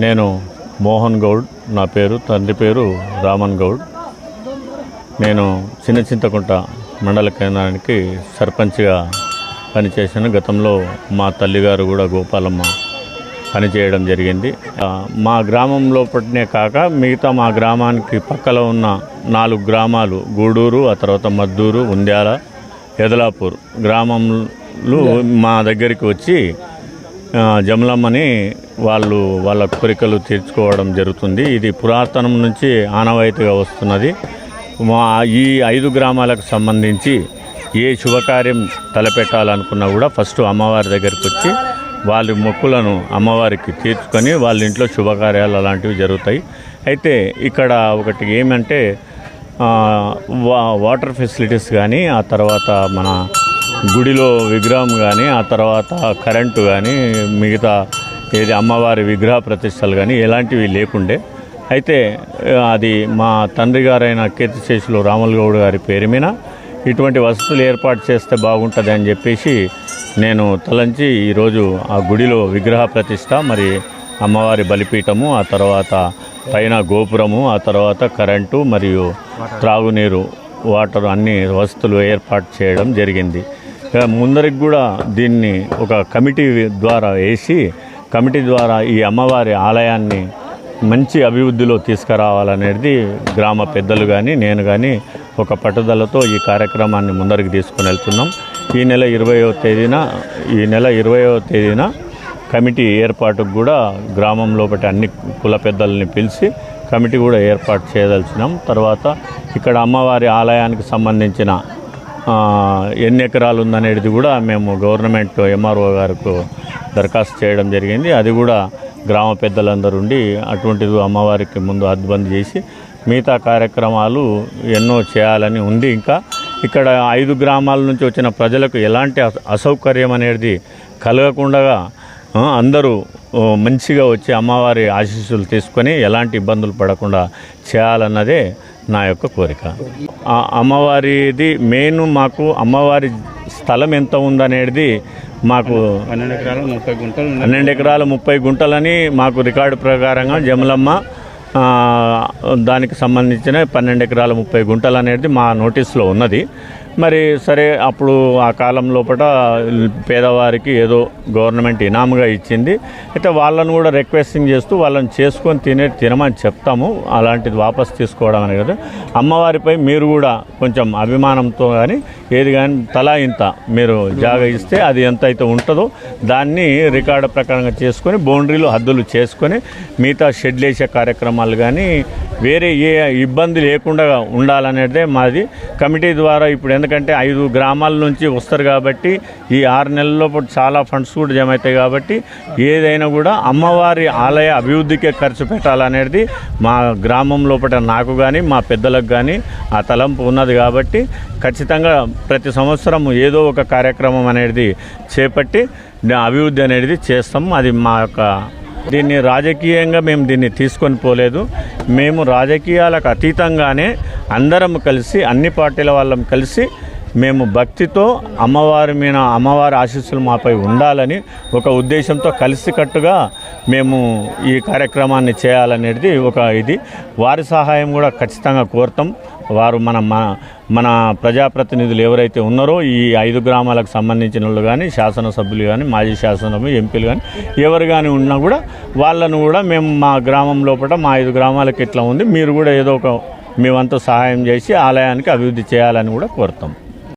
నేను మోహన్ గౌడ్ నా పేరు తండ్రి పేరు రామన్ గౌడ్. నేను చిన్న చింతకుంట మండల కేంద్రానికి సర్పంచ్గా పనిచేశాను. గతంలో మా తల్లిగారు కూడా గోపాలమ్మ పనిచేయడం జరిగింది. మా గ్రామంలో పట్టినే కాక మిగతా మా గ్రామానికి పక్కలో ఉన్న నాలుగు గ్రామాలు గూడూరు ఆ తర్వాత మద్దూరు ఉంద్యాల ఎదలాపూర్ గ్రామంలో మా దగ్గరికి వచ్చి జమలమ్మని వాళ్ళు వాళ్ళ కోరికలు తీర్చుకోవడం జరుగుతుంది. ఇది పురాతనం నుంచి ఆనవాయితీగా వస్తున్నది. మా ఈ ఐదు గ్రామాలకు సంబంధించి ఏ శుభకార్యం తలపెట్టాలనుకున్నా కూడా ఫస్ట్ అమ్మవారి దగ్గరికి వచ్చి వాళ్ళ మొక్కులను అమ్మవారికి తీర్చుకొని వాళ్ళ ఇంట్లో శుభకార్యాలు అలాంటివి జరుగుతాయి. అయితే ఇక్కడ ఒకటి ఏమంటే వా- వాటర్ ఫెసిలిటీస్ కానీ ఆ తర్వాత మన గుడిలో విగ్రహం కానీ ఆ తర్వాత కరెంటు కానీ మిగతా ఏది అమ్మవారి విగ్రహ ప్రతిష్టలు కానీ ఎలాంటివి లేకుండే. అయితే అది మా తండ్రి గారైన కీర్తిశేషులు రాములు గౌడ్ గారి పేరు మీద ఇటువంటి వసతులు ఏర్పాటు చేస్తే బాగుంటుంది అని చెప్పేసి నేను తలంచి ఈరోజు ఆ గుడిలో విగ్రహ ప్రతిష్ట మరి అమ్మవారి బలిపీఠము ఆ తర్వాత పైన గోపురము ఆ తర్వాత కరెంటు మరియు త్రాగునీరు వాటర్ అన్ని వసతులు ఏర్పాటు చేయడం జరిగింది. ముందరికి కూడా దీన్ని ఒక కమిటీ ద్వారా వేసి కమిటీ ద్వారా ఈ అమ్మవారి ఆలయాన్ని మంచి అభివృద్ధిలో తీసుకురావాలనేది గ్రామ పెద్దలు కానీ నేను కానీ ఒక పట్టుదలతో ఈ కార్యక్రమాన్ని ముందరికి తీసుకుని వెళ్తున్నాం. ఈ నెల ఇరవయో తేదీన ఈ నెల ఇరవయో తేదీన కమిటీ ఏర్పాటుకు కూడా గ్రామం లోపటి అన్ని కుల పెద్దల్ని పిలిచి కమిటీ కూడా ఏర్పాటు చేయదలిచినాం. తర్వాత ఇక్కడ అమ్మవారి ఆలయానికి సంబంధించిన ఎన్ని ఎకరాలు ఉందనేది కూడా మేము గవర్నమెంట్ ఎంఆర్ఓ గారికి దరఖాస్తు చేయడం జరిగింది. అది కూడా గ్రామ పెద్దలందరూ ఉండి అటువంటిది అమ్మవారికి ముందు అద్బంది చేసి మిగతా కార్యక్రమాలు ఎన్నో చేయాలని ఉంది. ఇంకా ఇక్కడ ఐదు గ్రామాల నుంచి వచ్చిన ప్రజలకు ఎలాంటి అస- అసౌకర్యం అనేది కలగకుండా అందరూ మంచిగా వచ్చి అమ్మవారి ఆశీస్సులు తీసుకొని ఎలాంటి ఇబ్బందులు పడకుండా చేయాలన్నదే నా యొక్క కోరిక. అమ్మవారిది మెయిన్ మాకు అమ్మవారి స్థలం ఎంత ఉందనేది మాకు పన్నెండు ఎకరాలు ముప్పై గుంటలు. పన్నెండు ఎకరాలు ముప్పై గుంటలని మాకు రికార్డు ప్రకారంగా జమలమ్మ దానికి సంబంధించిన పన్నెండు ఎకరాల ముప్పై గుంటలు అనేది మా నోటీస్లో ఉన్నది మరి సరే అప్పుడు ఆ కాలం లోపల పేదవారికి ఏదో గవర్నమెంట్ ఇనాముగా ఇచ్చింది. అయితే వాళ్ళను కూడా రిక్వెస్టింగ్ చేస్తూ వాళ్ళని చేసుకొని తినే తినమని చెప్తాము. అలాంటిది వాపస్ తీసుకోవడం అనేది కదా. అమ్మవారిపై మీరు కూడా కొంచెం అభిమానంతో కానీ ఏది కానీ తలా ఇంత మీరు జాగ ఇస్తే అది ఎంత అయితే ఉంటుందో దాన్ని రికార్డు ప్రకారంగా చేసుకొని బౌండరీలు హద్దులు చేసుకొని మిగతా షెడ్లు వేసే కార్యక్రమాలు కానీ వేరే ఏ ఇబ్బంది లేకుండా ఉండాలనేదే మాది. కమిటీ ద్వారా ఇప్పుడు ఎందుకంటే ఐదు గ్రామాల నుంచి వస్తారు కాబట్టి ఈ ఆరు నెలల్లో చాలా ఫండ్స్ కూడా జమ అవుతాయి కాబట్టి ఏదైనా కూడా అమ్మవారి ఆలయ అభివృద్ధికే ఖర్చు పెట్టాలనేది మా గ్రామం లోపల నాకు కానీ మా పెద్దలకు కానీ ఆ తలంపు ఉన్నది కాబట్టి ఖచ్చితంగా ప్రతి సంవత్సరం ఏదో ఒక కార్యక్రమం అనేది చేపట్టి అభివృద్ధి అనేది చేస్తాం. అది మా యొక్క దీన్ని రాజకీయంగా మేము దీన్ని తీసుకొని పోలేదు. మేము రాజకీయాలకు అతీతంగానే అందరం కలిసి అన్ని పార్టీల వాళ్ళం కలిసి మేము భక్తితో అమ్మవారి మీద అమ్మవారి ఆశీస్సులు మాపై ఉండాలని ఒక ఉద్దేశంతో కలిసికట్టుగా మేము ఈ కార్యక్రమాన్ని చేయాలనేది ఒక ఇది. వారి సహాయం కూడా ఖచ్చితంగా కోరుతాం. వారు మన మన- మన ప్రజాప్రతినిధులు ఎవరైతే ఉన్నారో ఈ ఐదు గ్రామాలకు సంబంధించిన వాళ్ళు కానీ శాసనసభ్యులు కానీ మాజీ శాసనసభ్యులు ఎంపీలు కానీ ఎవరు కానీ ఉన్నా కూడా వాళ్ళను కూడా మేము మా గ్రామం లోపల మా ఐదు గ్రామాలకు ఇట్లా ఉంది. మీరు కూడా ఏదో ఒక మేమంతా సహాయం చేసి ఆలయానికి అభివృద్ధి చేయాలని కూడా కోరుతాం.